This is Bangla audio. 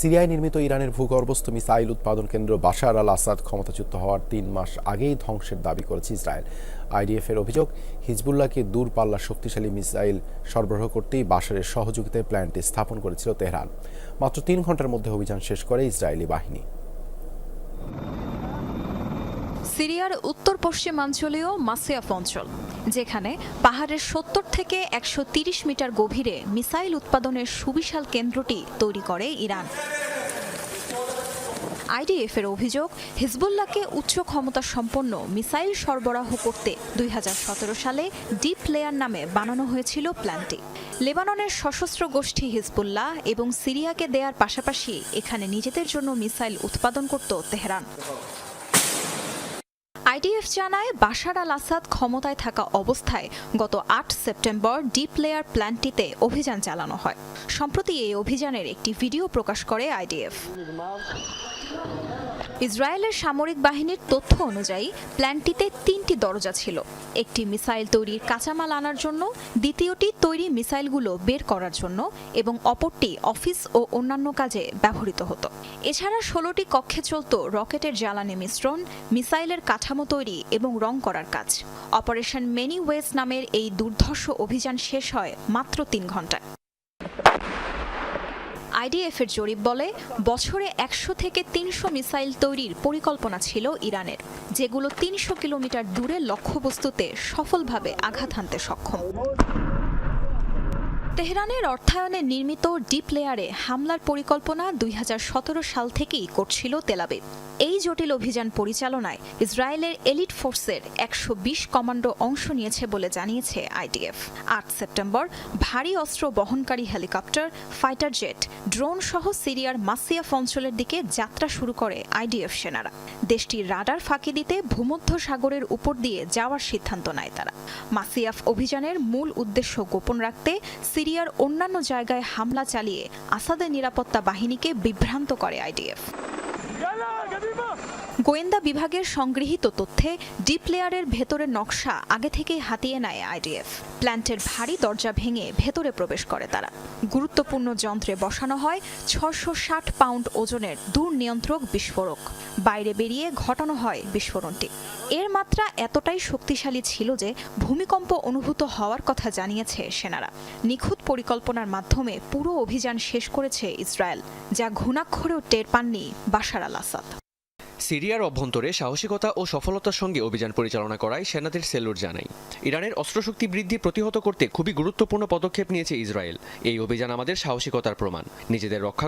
সিরিয়ায় নির্মিত ইরানের ভূগর্ভস্থ মিসাইল উৎপাদন কেন্দ্র বাশার আল আসাদ ক্ষমতাচ্যুত হওয়ার তিন মাস আগেই ধ্বংসের দাবি করেছে ইসরায়েল। আইডিএফ এর অভিযোগ, হিজবুল্লাহকে দূরপাল্লার শক্তিশালী মিসাইল সরবরাহ করতেই বাশারের সহযোগিতায় প্ল্যান্টটি স্থাপন করেছিল তেহরান। মাত্র তিন ঘণ্টার মধ্যে অভিযান শেষ করে ইসরায়েলি বাহিনী। সিরিয়ার উত্তর পশ্চিমাঞ্চলীয় মাসিয়াফ অঞ্চল, যেখানে পাহাড়ের সত্তর থেকে একশো মিটার গভীরে মিসাইল উৎপাদনের সুবিশাল কেন্দ্রটি তৈরি করে ইরান। আইডিএফ এর অভিযোগ, হিজবুল্লাহকে উচ্চ ক্ষমতা সম্পন্ন মিসাইল সরবরাহ করতে দুই হাজার সতেরো সালে ডিপ লেয়ার নামে বানানো হয়েছিল প্ল্যানটি। লেবাননের সশস্ত্র গোষ্ঠী হিজবুল্লাহ এবং সিরিয়াকে দেয়ার পাশাপাশি এখানে নিজেদের জন্য মিসাইল উৎপাদন করত তেহরান। আইডিএফ জানায়, বাশার আল আসাদ ক্ষমতায় থাকা অবস্থায় গত আট সেপ্টেম্বর ডিপ লেয়ার প্ল্যান্টটিতে অভিযান চালানো হয়। সম্প্রতি এই অভিযানের একটি ভিডিও প্রকাশ করে আইডিএফ ইসরায়েলের সামরিক বাহিনীর তথ্য অনুযায়ী প্ল্যান্টটিতে তিনটি দরজা ছিল। একটি মিসাইল তৈরির কাঁচামাল আনার জন্য, দ্বিতীয়টি তৈরি মিসাইলগুলো বের করার জন্য এবং অপরটি অফিস ও অন্যান্য কাজে ব্যবহৃত হতো। এছাড়া ষোলোটি কক্ষে চলত রকেটের জ্বালানি মিশ্রণ, মিসাইলের কাঠামো তৈরি এবং রং করার কাজ। অপারেশন মেনি ওয়েস নামের এই দুর্ধর্ষ অভিযান শেষ হয় মাত্র তিন ঘন্টায়। আইডিএফ এর জরিপ বলে, বছরে একশো থেকে তিনশো মিসাইল তৈরির পরিকল্পনা ছিল ইরানের, যেগুলো তিনশো কিলোমিটার দূরে লক্ষ্যবস্তুতে সফলভাবে আঘাত হানতে সক্ষম। তেহরানের অর্থায়নে নির্মিত ডিপ লেয়ারে হামলার পরিকল্পনা দুই সাল থেকেই করছিল তেলাবিব এই জটিল অভিযান পরিচালনায় ইসরায়েলের এলিট ফোর্সের একশো কমান্ডো অংশ নিয়েছে বলে জানিয়েছে আইডিএফ। আট সেপ্টেম্বর, ভারী অস্ত্র বহনকারী হেলিকপ্টার, ফাইটার জেট, ড্রোন সহ সিরিয়ার মাসিয়াফ অঞ্চলের দিকে যাত্রা শুরু করে আইডিএফ সেনারা। দেশটির রাডার ফাঁকি দিতে ভূমধ্য সাগরের উপর দিয়ে যাওয়ার সিদ্ধান্ত নেয় তারা। মাসিয়াফ অভিযানের মূল উদ্দেশ্য গোপন রাখতে সিরিয়ার অন্যান্য জায়গায় হামলা চালিয়ে আসাদের নিরাপত্তা বাহিনীকে বিভ্রান্ত করে আইডিএফ। গোয়েন্দা বিভাগের সংগৃহীত তথ্যে ডিপ লেয়ারের ভেতরের নকশা আগে থেকেই হাতিয়ে নেয় আইডিএফ। প্ল্যান্টের ভারী দরজা ভেঙে ভেতরে প্রবেশ করে তারা। গুরুত্বপূর্ণ যন্ত্রে বসানো হয় ছশো পাউন্ড ওজনের দূর নিয়ন্ত্রক বিস্ফোরক। বাইরে বেরিয়ে ঘটানো হয় বিস্ফোরণটি। এর মাত্রা এতটাই শক্তিশালী ছিল যে ভূমিকম্প অনুভূত হওয়ার কথা জানিয়েছে সেনারা। নিখুঁত পরিকল্পনার মাধ্যমে পুরো অভিযান শেষ করেছে ইসরায়েল, যা ঘুণাক্ষরেও টের পাননি বাশার আল আসাদ সিরিয়ার অভ্যন্তরে সাহসিকতা ও সফলতার সঙ্গে অভিযান পরিচালনা করায় সেনাদের সেলুট জানাই ইরানের অস্ত্রশক্তি বৃদ্ধি প্রতিহত করতে খুবই গুরুত্বপূর্ণ পদক্ষেপ নিয়েছে ইসরায়েল। এই অভিযান আমাদের সাহসিকতার প্রমাণ। নিজেদের রক্ষা